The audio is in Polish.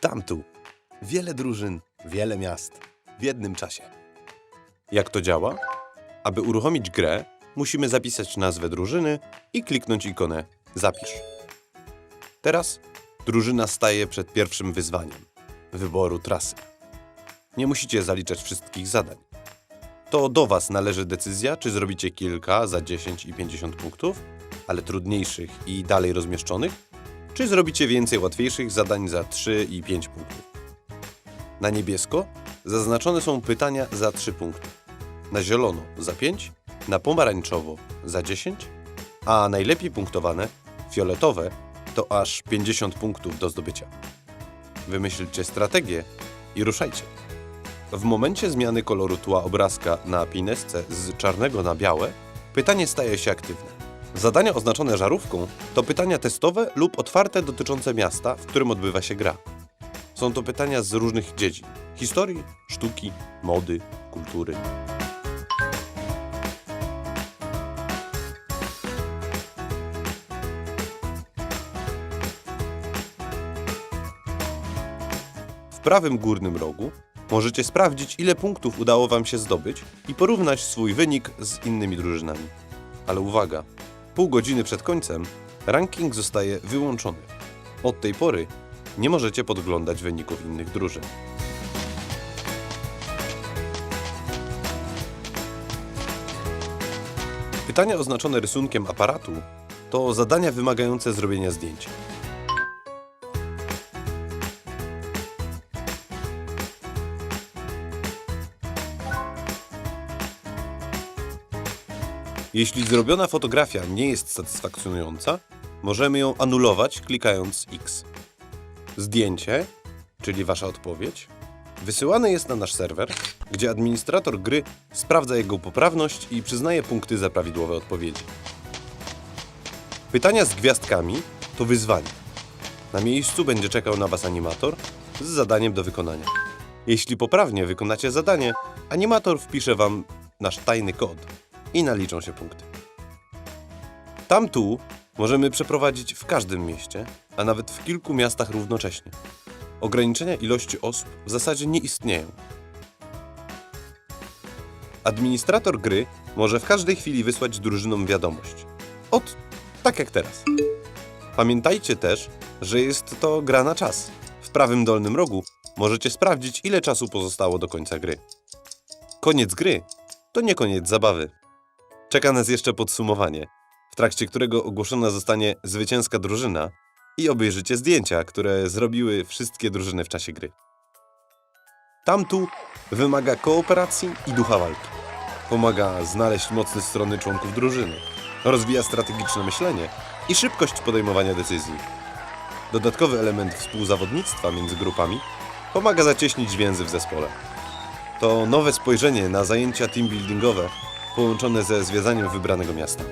Tamtu. Wiele drużyn, wiele miast w jednym czasie. Jak to działa? Aby uruchomić grę, musimy zapisać nazwę drużyny i kliknąć ikonę Zapisz. Teraz drużyna staje przed pierwszym wyzwaniem wyboru trasy. Nie musicie zaliczać wszystkich zadań. To do Was należy decyzja, czy zrobicie kilka za 10 i 50 punktów, ale trudniejszych i dalej rozmieszczonych, czy zrobicie więcej łatwiejszych zadań za 3 i 5 punktów. Na niebiesko zaznaczone są pytania za 3 punkty, na zielono za 5, na pomarańczowo za 10, a najlepiej punktowane, fioletowe, to aż 50 punktów do zdobycia. Wymyślcie strategię i ruszajcie. W momencie zmiany koloru tła obrazka na pinesce z czarnego na białe, pytanie staje się aktywne. Zadania oznaczone żarówką to pytania testowe lub otwarte dotyczące miasta, w którym odbywa się gra. Są to pytania z różnych dziedzin: historii, sztuki, mody, kultury. W prawym górnym rogu możecie sprawdzić, ile punktów udało Wam się zdobyć i porównać swój wynik z innymi drużynami. Ale uwaga, pół godziny przed końcem ranking zostaje wyłączony. Od tej pory nie możecie podglądać wyników innych drużyn. Pytania oznaczone rysunkiem aparatu to zadania wymagające zrobienia zdjęcia. Jeśli zrobiona fotografia nie jest satysfakcjonująca, możemy ją anulować klikając X. Zdjęcie, czyli Wasza odpowiedź, wysyłane jest na nasz serwer, gdzie administrator gry sprawdza jego poprawność i przyznaje punkty za prawidłowe odpowiedzi. Pytania z gwiazdkami to wyzwanie. Na miejscu będzie czekał na Was animator z zadaniem do wykonania. Jeśli poprawnie wykonacie zadanie, animator wpisze Wam nasz tajny kod i naliczą się punkty. Tam tu możemy przeprowadzić w każdym mieście, a nawet w kilku miastach równocześnie. Ograniczenia ilości osób w zasadzie nie istnieją. Administrator gry może w każdej chwili wysłać drużynom wiadomość. Ot, tak jak teraz. Pamiętajcie też, że jest to gra na czas. W prawym dolnym rogu możecie sprawdzić, ile czasu pozostało do końca gry. Koniec gry to nie koniec zabawy. Czeka nas jeszcze podsumowanie, w trakcie którego ogłoszona zostanie zwycięska drużyna i obejrzycie zdjęcia, które zrobiły wszystkie drużyny w czasie gry. Tamtu wymaga kooperacji i ducha walki. Pomaga znaleźć mocne strony członków drużyny, rozwija strategiczne myślenie i szybkość podejmowania decyzji. Dodatkowy element współzawodnictwa między grupami pomaga zacieśnić więzy w zespole. To nowe spojrzenie na zajęcia teambuildingowe połączone ze zwiedzaniem wybranego miasta.